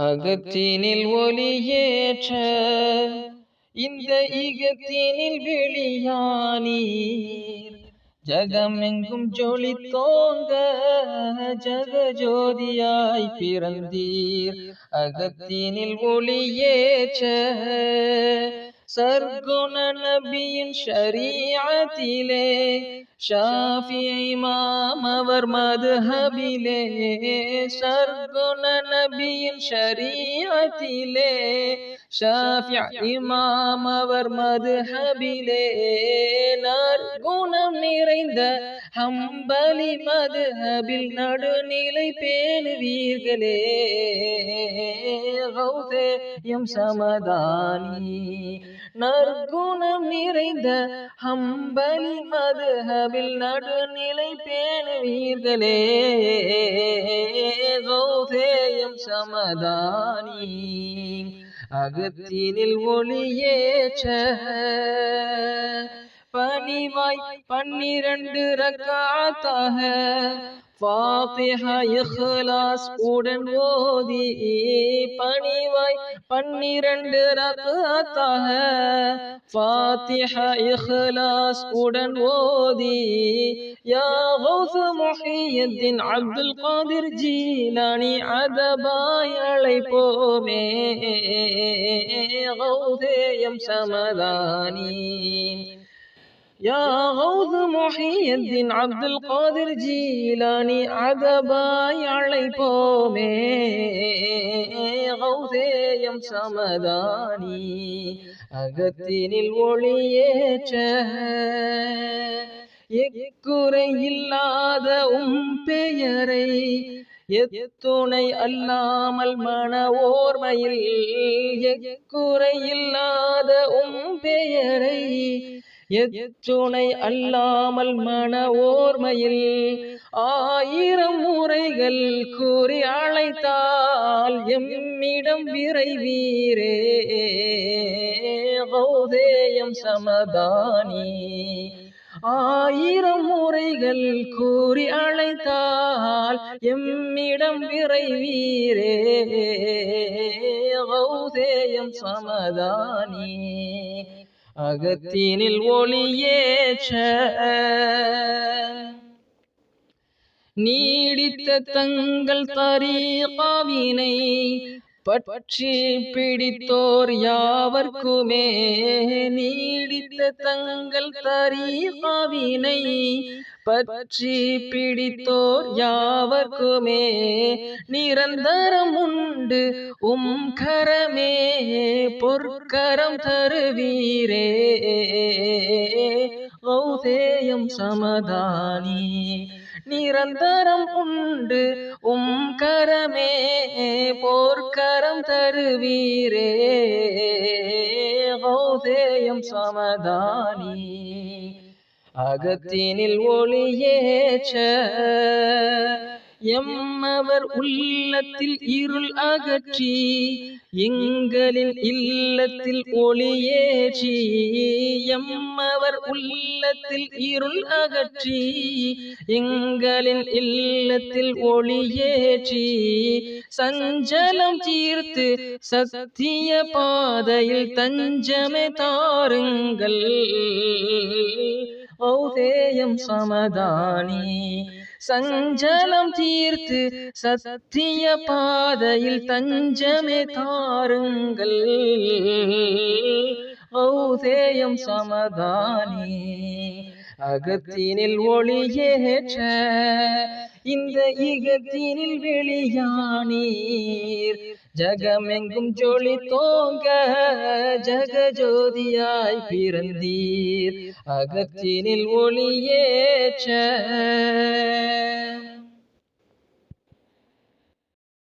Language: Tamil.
அகத்தினில் ஒளியேற்ற இந்த ஈகத்தினில் வெளியானீர். ஜகம் எங்கும் ஜொலி தோங்க ஜக ஜோதியாய் பிறந்தீர். அகத்தினில் ஒளியேற்ற சர்க்குண நபியின் ஷரீஅத்திலே ஷாஃபி இமாம் அவர் மதுஹபிலே சர்க்குண நபியின் ஷரீஅத்திலே ஷாஃபி இமாம் அவர் மதுஹபிலே நற்குணம் நிறைந்த ஹம்பலி மதுஹபில் நடுநிலை பேணுவீர்களே கௌதே எம் சமதானி நற்குணம் நிறைந்த ஹம்பலி மதுஹபில் நடுநிலை பேணுவீர்களே. கௌதேயம் சமதானி அகத்தினில் ஒளியேற்ற. பணிவாய் பன்னிரண்டு ரக்காத்தாக ஃபாத்திஹா இஹ்லாஸ் உடன் ஓதி பணிவாய் பன்னிரண்டு ரக்காத்தாக. ஃபாத்திஹா இஹ்லாஸ் உடன் ஓதி யா கௌஸ் முஹியத்தின் அப்துல் காதிர் ஜீலானி அதபாய் அழைப்போமே. கௌதேயம் சமதானி. يا غوث محي الدين عبد القادر جيلاني عذباي அழைப்போமே கௌதேயம் சமதானி அகத்தினில் ஒளியேற்ற எக்குறை இல்லாத உம் பெயரை எத்துணை அல்லாமல் மன ஓர்மையில் எக்குறை இல்லாத உம் பெயரை எத்துணை அல்லாமல் மன ஓர்மையில் ஆயிரம் முறைகள் கூறி அழைத்தால் எம்மிடம் விரைவீரே. பௌதேயம் சமதானி. ஆயிரம் முறைகள் கூறி அழைத்தால் எம்மிடம் விரைவீரே. பௌதேயம் சமதானி. அகத்தினில் ஒளியேற்ற நீடித்த தங்கள் தரீகாவினை பற்றி பிடித்தோர் யாவர்க்குமே நீடி தங்கள் தரீகாவினை பற்றி பிடித்தோர் யாவர்க்குமே நிரந்தரம் உண்டு. உம் கரமே பொற்கரம் தருவீரே. கௌதேயம் சமதானி நிரந்தரம் உண்டு. உம் கரமே போர்க்கரம் தருவீரே. கௌதேயம் சமதானி. அகத்தினில் ஒளியேற்ற எம்மவர் உள்ளத்தில் இருள் அகற்றி எங்களின் இல்லத்தில் ஒளியேற்றி எம்மவர் உள்ளத்தில் இருள் அகற்றி எங்களின் இல்லத்தில் ஒளியேற்றி சஞ்சலம் தீர்த்து சத்திய பாதையில் தஞ்சமே தாருங்கள். ஔதேயம் சமதானி சஞ்சலம் தீர்த்து சத்திய பாதையில் தஞ்சமே தாருங்கள். ஔதேயம் சமதானி அகத்தினில் ஒளியேற்ற இந்த இகத்தினில் வெளியானீர். ஜகமெங்கும் ஜொலி தோங்க ஜக ஜோதியாய் பிறந்தீர். அகத்தினில் ஒளியேற்ற